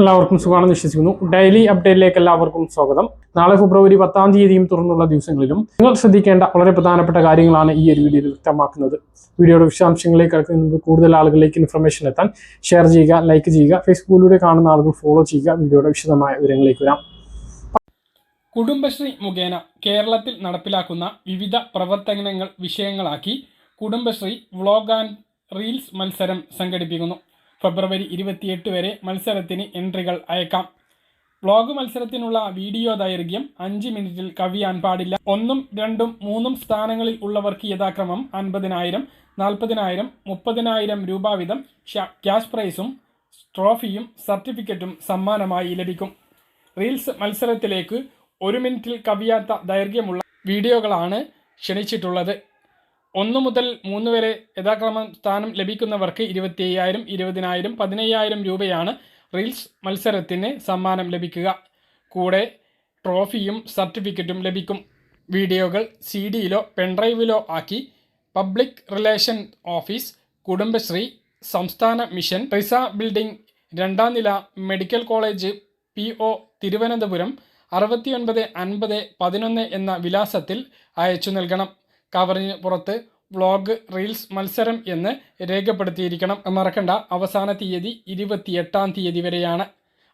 എല്ലാവർക്കും സുഖമാണെന്ന് വിശ്വസിക്കുന്നു. ഡെയിലി അപ്ഡേറ്റിലേക്ക് എല്ലാവർക്കും സ്വാഗതം. നാളെ ഫെബ്രുവരി പത്താം തീയതിയും തുറന്നുള്ള ദിവസങ്ങളിലും നിങ്ങൾ ശ്രദ്ധിക്കേണ്ട വളരെ പ്രധാനപ്പെട്ട കാര്യങ്ങളാണ് ഈ ഒരു വീഡിയോയിൽ വ്യക്തമാക്കുന്നത്. വീഡിയോയുടെ വിശദാംശങ്ങളിലേക്ക് കൂടുതൽ ആളുകളിലേക്ക് ഇൻഫർമേഷൻ എത്താൻ ഷെയർ ചെയ്യുക ലൈക്ക് ചെയ്യുക ഫേസ്ബുക്കിലൂടെ കാണുന്ന ആളുകൾ ഫോളോ ചെയ്യുക. വീഡിയോയുടെ വിശദമായ വിവരങ്ങളിലേക്ക് വരാം. കുടുംബശ്രീ മുഖേന കേരളത്തിൽ നടപ്പിലാക്കുന്ന വിവിധ പ്രവർത്തനങ്ങൾ വിഷയങ്ങളാക്കി കുടുംബശ്രീ വ്ളോഗ് ആൻഡ് റീൽസ് മത്സരം സംഘടിപ്പിക്കുന്നു. ഫെബ്രുവരി ഇരുപത്തിയെട്ട് വരെ മത്സരത്തിന് എൻട്രികൾ അയക്കാം. വ്ളോഗ് മത്സരത്തിനുള്ള വീഡിയോ ദൈർഘ്യം അഞ്ച് മിനിറ്റിൽ കവിയാൻ പാടില്ല. ഒന്നും രണ്ടും മൂന്നും സ്ഥാനങ്ങളിൽ ഉള്ളവർക്ക് യഥാക്രമം അൻപതിനായിരം നാൽപ്പതിനായിരം മുപ്പതിനായിരം രൂപ വീതം ക്യാഷ് പ്രൈസും ട്രോഫിയും സർട്ടിഫിക്കറ്റും സമ്മാനമായി ലഭിക്കും. റീൽസ് മത്സരത്തിലേക്ക് ഒരു മിനിറ്റിൽ കവിയാത്ത ദൈർഘ്യമുള്ള വീഡിയോകളാണ് ക്ഷണിച്ചിട്ടുള്ളത്. ഒന്ന് മുതൽ മൂന്ന് വരെ യഥാക്രമം സ്ഥാനം ലഭിക്കുന്നവർക്ക് ഇരുപത്തി അയ്യായിരം ഇരുപതിനായിരം പതിനയ്യായിരം രൂപയാണ് റീൽസ് മത്സരത്തിന് സമ്മാനം ലഭിക്കുക. കൂടെ ട്രോഫിയും സർട്ടിഫിക്കറ്റും ലഭിക്കും. വീഡിയോകൾ സി ഡിയിലോ പെൻഡ്രൈവിലോ ആക്കി പബ്ലിക് റിലേഷൻ ഓഫീസ് കുടുംബശ്രീ സംസ്ഥാന മിഷൻ റിസ ബിൽഡിംഗ് രണ്ടാം നില medical college P O Thiruvananthapuram അറുപത്തിയൊൻപത് അൻപത് പതിനൊന്ന് എന്ന വിലാസത്തിൽ അയച്ചു നൽകണം. കവറിന് പുറത്ത് വ്ളോഗ് റീൽസ് മത്സരം എന്ന് രേഖപ്പെടുത്തിയിരിക്കണം. മറക്കണ്ട. അവസാന തീയതി ഇരുപത്തിയെട്ടാം തീയതി വരെയാണ്.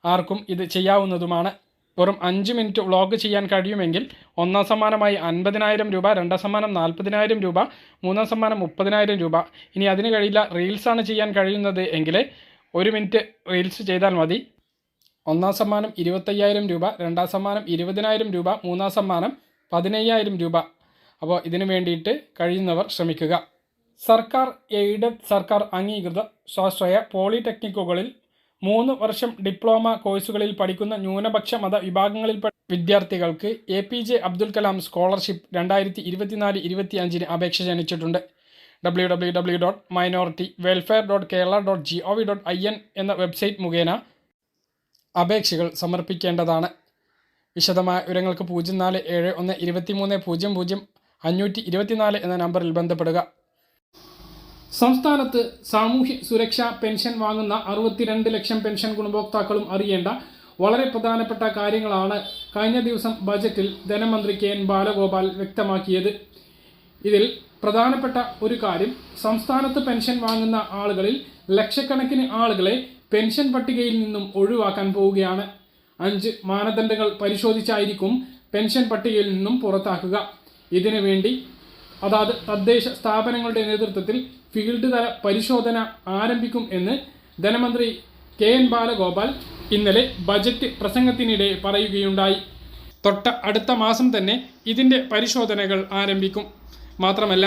ആർക്കും ഇത് ചെയ്യാവുന്നതുമാണ്. വെറും അഞ്ച് മിനിറ്റ് വ്ളോഗ് ചെയ്യാൻ കഴിയുമെങ്കിൽ ഒന്നാം സമ്മാനമായി അൻപതിനായിരം രൂപ രണ്ടാം സമ്മാനം നാൽപ്പതിനായിരം രൂപ മൂന്നാം സമ്മാനം മുപ്പതിനായിരം രൂപ. ഇനി അതിന് കഴിയില്ല. റീൽസാണ് ചെയ്യാൻ കഴിയുന്നത് എങ്കിൽ ഒരു മിനിറ്റ് റീൽസ് ചെയ്താൽ മതി. ഒന്നാം സമ്മാനം ഇരുപത്തയ്യായിരം രൂപ രണ്ടാം സമ്മാനം ഇരുപതിനായിരം രൂപ മൂന്നാം സമ്മാനം പതിനയ്യായിരം രൂപ. അപ്പോൾ ഇതിനു വേണ്ടിയിട്ട് കഴിയുന്നവർ ശ്രമിക്കുക. സർക്കാർ എയ്ഡഡ് സർക്കാർ അംഗീകൃത സ്വാശ്രയ പോളിടെക്നിക്കുകളിൽ മൂന്ന് വർഷം ഡിപ്ലോമ കോഴ്സുകളിൽ പഠിക്കുന്ന ന്യൂനപക്ഷ മത വിഭാഗങ്ങളിൽപ്പെട്ട വിദ്യാർത്ഥികൾക്ക് A P J Abdul Kalam scholarship രണ്ടായിരത്തി ഇരുപത്തിനാല് ഇരുപത്തി അഞ്ചിന് അപേക്ഷ ക്ഷണിച്ചിട്ടുണ്ട് W W W dot minority welfare dot Kerala dot G O V dot I N എന്ന വെബ്സൈറ്റ് മുഖേന അപേക്ഷകൾ സമർപ്പിക്കേണ്ടതാണ്. വിശദമായ വിവരങ്ങൾക്ക് പൂജ്യം നാല് ഏഴ് ഒന്ന് ഇരുപത്തി മൂന്ന് പൂജ്യം പൂജ്യം അഞ്ഞൂറ്റി ഇരുപത്തിനാല് എന്ന നമ്പറിൽ ബന്ധപ്പെടുക. സംസ്ഥാനത്ത് സാമൂഹ്യ സുരക്ഷാ പെൻഷൻ വാങ്ങുന്ന അറുപത്തിരണ്ട് ലക്ഷം പെൻഷൻ ഗുണഭോക്താക്കളും അറിയേണ്ട വളരെ പ്രധാനപ്പെട്ട കാര്യങ്ങളാണ് കഴിഞ്ഞ ദിവസം ബജറ്റിൽ ധനമന്ത്രി കെ എൻ ബാലഗോപാൽ വ്യക്തമാക്കിയത്. ഇതിൽ പ്രധാനപ്പെട്ട ഒരു കാര്യം സംസ്ഥാനത്ത് പെൻഷൻ വാങ്ങുന്ന ആളുകളിൽ ലക്ഷക്കണക്കിന് ആളുകളെ പെൻഷൻ പട്ടികയിൽ നിന്നും ഒഴിവാക്കാൻ പോവുകയാണ്. അഞ്ച് മാനദണ്ഡങ്ങൾ പരിശോധിച്ചായിരിക്കും പെൻഷൻ പട്ടികയിൽ നിന്നും പുറത്താക്കുക. ഇതിനു വേണ്ടി അതാത് തദ്ദേശ സ്ഥാപനങ്ങളുടെ നേതൃത്വത്തിൽ ഫീൽഡ് തല പരിശോധന ആരംഭിക്കും എന്ന് ധനമന്ത്രി കെ എൻ ബാലഗോപാൽ ഇന്നലെ ബജറ്റ് പ്രസംഗത്തിനിടെ പറയുകയുണ്ടായി. തൊട്ട അടുത്ത മാസം തന്നെ ഇതിന്റെ പരിശോധനകൾ ആരംഭിക്കും. മാത്രമല്ല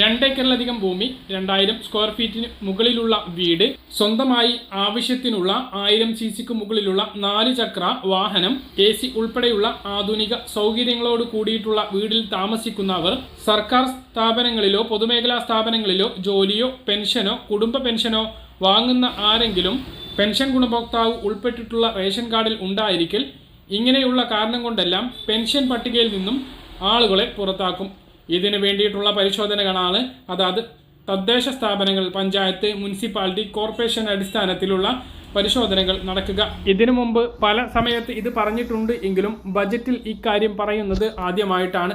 രണ്ടേക്കറിലധികം ഭൂമി രണ്ടായിരം സ്ക്വയർ ഫീറ്റിന് മുകളിലുള്ള വീട് സ്വന്തമായി ആവശ്യത്തിനുള്ള ആയിരം സി സിക്ക് മുകളിലുള്ള നാല് ചക്ര വാഹനം എ സി ഉൾപ്പെടെയുള്ള ആധുനിക സൗകര്യങ്ങളോട് കൂടിയിട്ടുള്ള വീടിൽ താമസിക്കുന്നവർ സർക്കാർ സ്ഥാപനങ്ങളിലോ പൊതുമേഖലാ സ്ഥാപനങ്ങളിലോ ജോലിയോ പെൻഷനോ കുടുംബ പെൻഷനോ വാങ്ങുന്ന ആരെങ്കിലും പെൻഷൻ ഗുണഭോക്താവ് ഉൾപ്പെട്ടിട്ടുള്ള റേഷൻ കാർഡിൽ ഉണ്ടായിരിക്കൽ ഇങ്ങനെയുള്ള കാരണം കൊണ്ടെല്ലാം പെൻഷൻ പട്ടികയിൽ നിന്നും ആളുകളെ പുറത്താക്കും. ഇതിനു വേണ്ടിയിട്ടുള്ള പരിശോധനകളാണ്. അതാത് തദ്ദേശ സ്ഥാപനങ്ങൾ പഞ്ചായത്ത് മുനിസിപ്പാലിറ്റി കോർപ്പറേഷൻ അടിസ്ഥാനത്തിലുള്ള പരിശോധനകൾ നടക്കുക. ഇതിനു മുമ്പ് പല സമയത്ത് ഇത് പറഞ്ഞിട്ടുണ്ട് എങ്കിലും ബജറ്റിൽ ഇക്കാര്യം പറയുന്നത് ആദ്യമായിട്ടാണ്.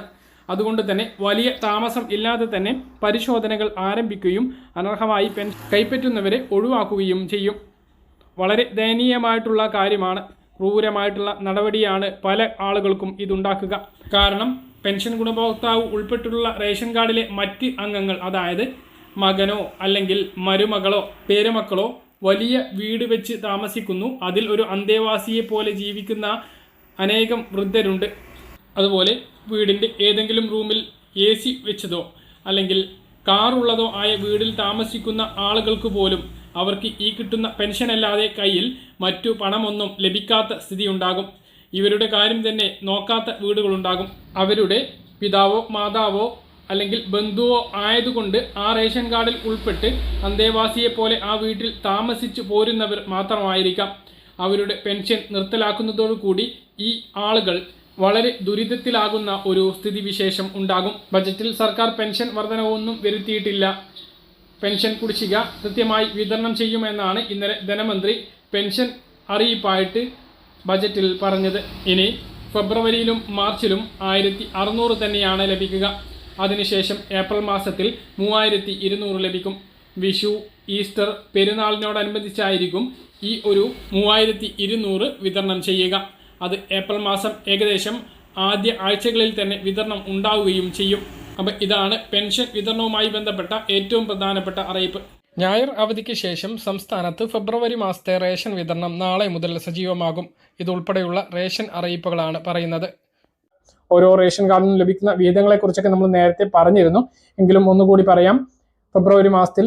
അതുകൊണ്ട് തന്നെ വലിയ താമസം ഇല്ലാതെ തന്നെ പരിശോധനകൾ ആരംഭിക്കുകയും അനർഹമായി പെൻ കൈപ്പറ്റുന്നവരെ ഒഴിവാക്കുകയും ചെയ്യും. വളരെ ദയനീയമായിട്ടുള്ള കാര്യമാണ്. ക്രൂരമായിട്ടുള്ള നടപടിയാണ് പല ആളുകൾക്കും ഇതുണ്ടാക്കുക. കാരണം പെൻഷൻ ഗുണഭോക്താവ് ഉൾപ്പെട്ടുള്ള റേഷൻ കാർഡിലെ മറ്റ് അംഗങ്ങൾ അതായത് മകനോ അല്ലെങ്കിൽ മരുമകളോ പേരമക്കളോ വലിയ വീട് വെച്ച് താമസിക്കുന്നു. അതിൽ ഒരു അന്തേവാസിയെ പോലെ ജീവിക്കുന്ന അനേകം വൃദ്ധരുണ്ട്. അതുപോലെ വീടിന്റെ ഏതെങ്കിലും റൂമിൽ എ സി വെച്ചതോ അല്ലെങ്കിൽ കാറുള്ളതോ ആയ വീടിൽ താമസിക്കുന്ന ആളുകൾക്ക് പോലും അവർക്ക് ഈ കിട്ടുന്ന പെൻഷൻ അല്ലാതെ കയ്യിൽ മറ്റു പണമൊന്നും ലഭിക്കാത്ത സ്ഥിതിയുണ്ടാകും. ഇവരുടെ കാര്യം തന്നെ നോക്കാത്ത വീടുകളുണ്ടാകും. അവരുടെ പിതാവോ മാതാവോ അല്ലെങ്കിൽ ബന്ധുവോ ആയതുകൊണ്ട് ആ റേഷൻ കാർഡിൽ ഉൾപ്പെട്ട് അന്തേവാസിയെ പോലെ ആ വീട്ടിൽ താമസിച്ചു പോരുന്നവർ മാത്രമായിരിക്കാം. അവരുടെ പെൻഷൻ നിർത്തലാക്കുന്നതോടുകൂടി ഈ ആളുകൾ വളരെ ദുരിതത്തിലാകുന്ന ഒരു സ്ഥിതിവിശേഷം ഉണ്ടാകും. ബജറ്റിൽ സർക്കാർ പെൻഷൻ വർധനവൊന്നും വരുത്തിയിട്ടില്ല. പെൻഷൻ കുടിശ്ശിക കൃത്യമായി വിതരണം ചെയ്യുമെന്നാണ് ഇന്നലെ ധനമന്ത്രി പെൻഷൻ അറിയിപ്പായിട്ട് ബജറ്റിൽ പറഞ്ഞത്. ഇനി ഫെബ്രുവരിയിലും മാർച്ചിലും ആയിരത്തി അറുന്നൂറ് തന്നെയാണ് ലഭിക്കുക. അതിനുശേഷം ഏപ്രിൽ മാസത്തിൽ മൂവായിരത്തി ഇരുന്നൂറ് ലഭിക്കും. വിഷു ഈസ്റ്റർ പെരുന്നാളിനോടനുബന്ധിച്ചായിരിക്കും ഈ ഒരു മൂവായിരത്തി ഇരുന്നൂറ് വിതരണം ചെയ്യുക. അത് ഏപ്രിൽ മാസം ഏകദേശം ആദ്യ ആഴ്ചകളിൽ തന്നെ വിതരണം ഉണ്ടാവുകയും ചെയ്യും. അപ്പം ഇതാണ് പെൻഷൻ വിതരണവുമായി ബന്ധപ്പെട്ട ഏറ്റവും പ്രധാനപ്പെട്ട അറിയിപ്പ്. ഞായർ അവധിക്ക് ശേഷം സംസ്ഥാനത്ത് ഫെബ്രുവരി മാസത്തെ റേഷൻ വിതരണം നാളെ മുതൽ സജീവമാകും. ഇതുൾപ്പെടെയുള്ള റേഷൻ അറിയിപ്പുകളാണ് പറയുന്നത്. ഓരോ റേഷൻ കാർഡിനും ലഭിക്കുന്ന വിഹിതങ്ങളെക്കുറിച്ചൊക്കെ നമ്മൾ നേരത്തെ പറഞ്ഞിരുന്നു. എങ്കിലും ഒന്നുകൂടി പറയാം. ഫെബ്രുവരി മാസത്തിൽ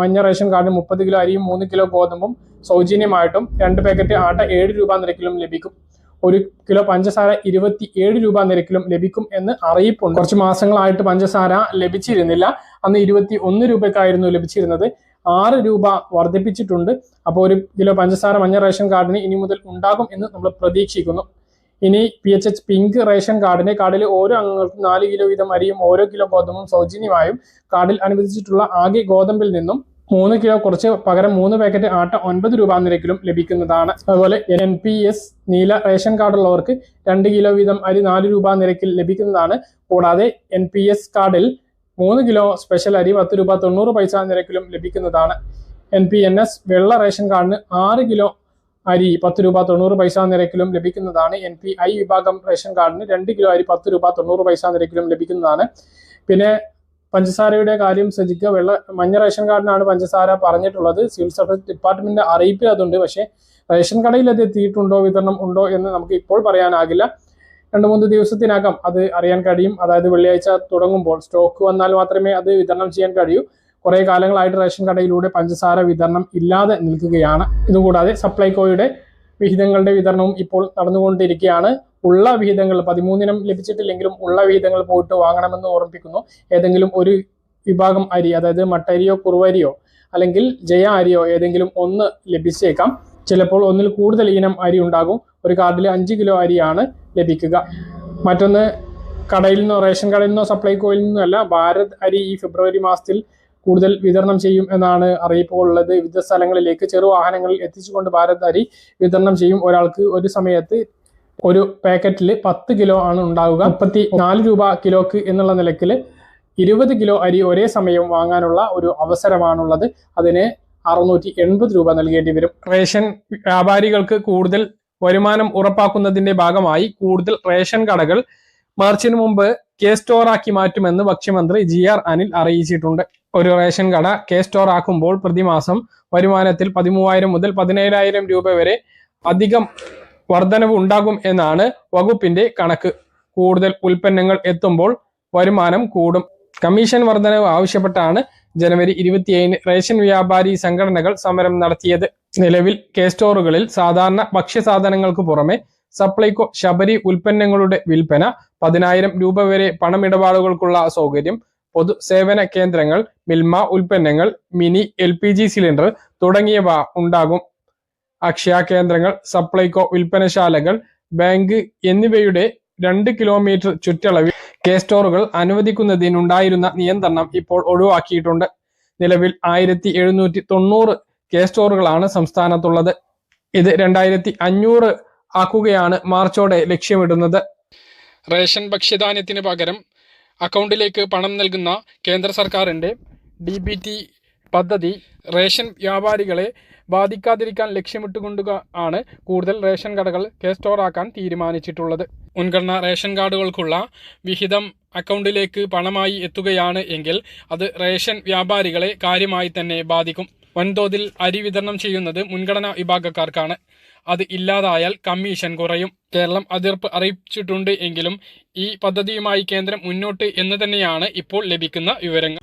മഞ്ഞ റേഷൻ കാർഡിന് മുപ്പത് കിലോ അരിയും മൂന്ന് കിലോ ഗോതമ്പും സൗജന്യമായിട്ടും രണ്ട് പാക്കറ്റ് ആട്ട ഏഴ് രൂപ നിരക്കിലും ലഭിക്കും. ഒരു കിലോ പഞ്ചസാര ഇരുപത്തി ഏഴ് രൂപ നിരക്കിലും ലഭിക്കും എന്ന് അറിയിപ്പുണ്ട്. കുറച്ച് മാസങ്ങളായിട്ട് പഞ്ചസാര ലഭിച്ചിരുന്നില്ല. അന്ന് ഇരുപത്തി ഒന്ന് രൂപയ്ക്കായിരുന്നു ലഭിച്ചിരുന്നത്. ആറ് രൂപ വർദ്ധിപ്പിച്ചിട്ടുണ്ട്. അപ്പോൾ ഒരു കിലോ പഞ്ചസാര മഞ്ഞ റേഷൻ കാർഡിന് ഇനി മുതൽ ഉണ്ടാകും എന്ന് നമ്മൾ പ്രതീക്ഷിക്കുന്നു. ഇനി P H H pink ration കാർഡിന് കാർഡിൽ ഓരോ അംഗങ്ങൾക്കും നാല് കിലോ വീതം അരിയും ഓരോ കിലോ ഗോതമ്പും സൗജന്യമായും കാർഡിൽ അനുവദിച്ചിട്ടുള്ള ആകെ ഗോതമ്പിൽ നിന്നും മൂന്ന് കിലോ കുറച്ച് പകരം മൂന്ന് പാക്കറ്റ് ആട്ട ഒൻപത് രൂപ നിരക്കിലും ലഭിക്കുന്നതാണ്. അതുപോലെ എൻ പി എസ് നീല റേഷൻ കാർഡുള്ളവർക്ക് രണ്ട് കിലോ വീതം അരി നാല് രൂപ നിരക്കിൽ ലഭിക്കുന്നതാണ്. കൂടാതെ എൻ പി എസ് കാർഡിൽ മൂന്ന് കിലോ സ്പെഷ്യൽ അരി പത്ത് രൂപ തൊണ്ണൂറ് പൈസ നിരക്കിലും ലഭിക്കുന്നതാണ്. എൻ പി എൻ എസ് വെള്ള റേഷൻ കാർഡിന് ആറ് കിലോ അരി പത്ത് രൂപ തൊണ്ണൂറ് പൈസ നിരക്കിലും ലഭിക്കുന്നതാണ്. എൻ പി ഐ വിഭാഗം റേഷൻ കാർഡിന് രണ്ട് കിലോ അരി പത്ത് രൂപ തൊണ്ണൂറ് പൈസ നിരക്കിലും ലഭിക്കുന്നതാണ്. പിന്നെ പഞ്ചസാരയുടെ കാര്യം ശ്രദ്ധിക്കുക. വെള്ള മഞ്ഞ റേഷൻ കാർഡിനാണ് പഞ്ചസാര പറഞ്ഞിട്ടുള്ളത്. സിവിൽ സർവീസ് ഡിപ്പാർട്ട്മെന്റ് അറിയിപ്പിൽ അതുണ്ട്. പക്ഷേ റേഷൻ കടയിൽ അത് എത്തിയിട്ടുണ്ടോ വിതരണം ഉണ്ടോ എന്ന് നമുക്ക് ഇപ്പോൾ പറയാനാകില്ല. രണ്ട് മൂന്ന് ദിവസത്തിനകം അത് അറിയാൻ കഴിയും. അതായത് വെള്ളിയാഴ്ച തുടങ്ങുമ്പോൾ സ്റ്റോക്ക് വന്നാൽ മാത്രമേ അത് വിതരണം ചെയ്യാൻ കഴിയൂ. കുറേ കാലങ്ങളായിട്ട് റേഷൻ കടയിലൂടെ പഞ്ചസാര വിതരണം ഇല്ലാതെ നിൽക്കുകയാണ്. ഇതുകൂടാതെ സപ്ലൈകോയുടെ വിഹിതങ്ങളുടെ വിതരണവും ഇപ്പോൾ നടന്നുകൊണ്ടിരിക്കുകയാണ്. ഉള്ള വിഹിതങ്ങൾ പതിമൂന്നിനം ലഭിച്ചിട്ടില്ലെങ്കിലും ഉള്ള വിഹിതങ്ങൾ പോയിട്ട് വാങ്ങണമെന്ന് ഓർമ്മിപ്പിക്കുന്നു. ഏതെങ്കിലും ഒരു വിഭാഗം അരി അതായത് മട്ടരിയോ കുറുവരിയോ അല്ലെങ്കിൽ ജയ അരിയോ ഏതെങ്കിലും ഒന്ന് ലഭിച്ചേക്കാം. ചിലപ്പോൾ ഒന്നിൽ കൂടുതൽ ഇനം അരി ഉണ്ടാകും. ഒരു കാർഡിൽ അഞ്ച് കിലോ അരിയാണ് ലഭിക്കുക. മറ്റൊന്ന് കടയിൽ നിന്നോ റേഷൻ കടയിൽ നിന്നോ സപ്ലൈകോയിൽ നിന്നോ അല്ല ഭാരത് അരി ഈ ഫെബ്രുവരി മാസത്തിൽ കൂടുതൽ വിതരണം ചെയ്യും എന്നാണ് അറിയിപ്പുകളുള്ളത്. വിവിധ സ്ഥലങ്ങളിലേക്ക് ചെറു വാഹനങ്ങളിൽ എത്തിച്ചുകൊണ്ട് ഭാരത് അരി വിതരണം ചെയ്യും. ഒരാൾക്ക് ഒരു സമയത്ത് ഒരു പാക്കറ്റിൽ പത്ത് കിലോ ആണ് ഉണ്ടാവുക. മുപ്പത്തി നാല് രൂപ കിലോക്ക് എന്നുള്ള നിലക്കിൽ ഇരുപത് കിലോ അരി ഒരേ സമയം വാങ്ങാനുള്ള ഒരു അവസരമാണുള്ളത്. അതിന് അറുന്നൂറ്റി എൺപത് രൂപ നൽകേണ്ടി വരും. റേഷൻ വ്യാപാരികൾക്ക് കൂടുതൽ വരുമാനം ഉറപ്പാക്കുന്നതിന്റെ ഭാഗമായി കൂടുതൽ റേഷൻ കടകൾ മാർച്ചിന് മുമ്പ് കെ സ്റ്റോർ ആക്കി മാറ്റുമെന്ന് ഭക്ഷ്യമന്ത്രി ജി ആർ അനിൽ അറിയിച്ചിട്ടുണ്ട്. ഒരു റേഷൻ കട കെ സ്റ്റോർ ആക്കുമ്പോൾ പ്രതിമാസം വരുമാനത്തിൽ പതിമൂവായിരം മുതൽ പതിനേഴായിരം രൂപ വരെ അധികം വർധനവ് ഉണ്ടാകും എന്നാണ് വകുപ്പിന്റെ കണക്ക്. കൂടുതൽ ഉൽപ്പന്നങ്ങൾ എത്തുമ്പോൾ വരുമാനം കൂടും. കമ്മീഷൻ വർധനവ് ആവശ്യപ്പെട്ടാണ് ജനുവരി ഇരുപത്തിയേഴിന് റേഷൻ വ്യാപാരി സംഘടനകൾ സമരം നടത്തിയത്. നിലവിൽ കെ സ്റ്റോറുകളിൽ സാധാരണ ഭക്ഷ്യസാധനങ്ങൾക്ക് പുറമെ സപ്ലൈകോ ശബരി ഉൽപ്പന്നങ്ങളുടെ വിൽപ്പന പതിനായിരം രൂപ വരെ പണമിടപാടുകൾക്കുള്ള സൗകര്യം പൊതുസേവന കേന്ദ്രങ്ങൾ മിൽമ ഉൽപ്പന്നങ്ങൾ മിനി എൽ സിലിണ്ടർ തുടങ്ങിയവ ഉണ്ടാകും. അക്ഷയ കേന്ദ്രങ്ങൾ സപ്ലൈകോ വിൽപ്പനശാലകൾ ബാങ്ക് എന്നിവയുടെ രണ്ട് കിലോമീറ്റർ ചുറ്റളവിൽ കെ സ്റ്റോറുകൾ അനുവദിക്കുന്നതിനുണ്ടായിരുന്ന നിയന്ത്രണം ഇപ്പോൾ ഒഴിവാക്കിയിട്ടുണ്ട്. നിലവിൽ ആയിരത്തി എഴുന്നൂറ്റി തൊണ്ണൂറ് കെ സ്റ്റോറുകളാണ് സംസ്ഥാനത്തുള്ളത്. ഇത് രണ്ടായിരത്തി അഞ്ഞൂറ് ആക്കുകയാണ് മാർച്ചോടെ ലക്ഷ്യമിടുന്നത്. റേഷൻ ഭക്ഷ്യധാന്യത്തിന് പകരം അക്കൗണ്ടിലേക്ക് പണം നൽകുന്ന കേന്ദ്ര സർക്കാരിന്റെ ഡി ബി ടി പദ്ധതി റേഷൻ വ്യാപാരികളെ ബാധിക്കാതിരിക്കാൻ ലക്ഷ്യമിട്ടുകൊണ്ട് ആണ് കൂടുതൽ റേഷൻ കടകൾ കെ സ്റ്റോർ ആക്കാൻ തീരുമാനിച്ചിട്ടുള്ളത്. മുൻഗണന റേഷൻ കാർഡുകൾക്കുള്ള വിഹിതം അക്കൗണ്ടിലേക്ക് പണമായി എത്തുകയാണ് എങ്കിൽ അത് റേഷൻ വ്യാപാരികളെ കാര്യമായി തന്നെ ബാധിക്കും. വൻതോതിൽ അരി വിതരണം ചെയ്യുന്നത് മുൻഗണനാ വിഭാഗക്കാർക്കാണ്. അത് ഇല്ലാതായാൽ കമ്മീഷൻ കുറയും. കേരളം അതിർപ്പ് അറിയിച്ചിട്ടുണ്ട് എങ്കിലും ഈ പദ്ധതിയുമായി കേന്ദ്രം മുന്നോട്ട് എന്ന് തന്നെയാണ് ഇപ്പോൾ ലഭിക്കുന്ന വിവരങ്ങൾ.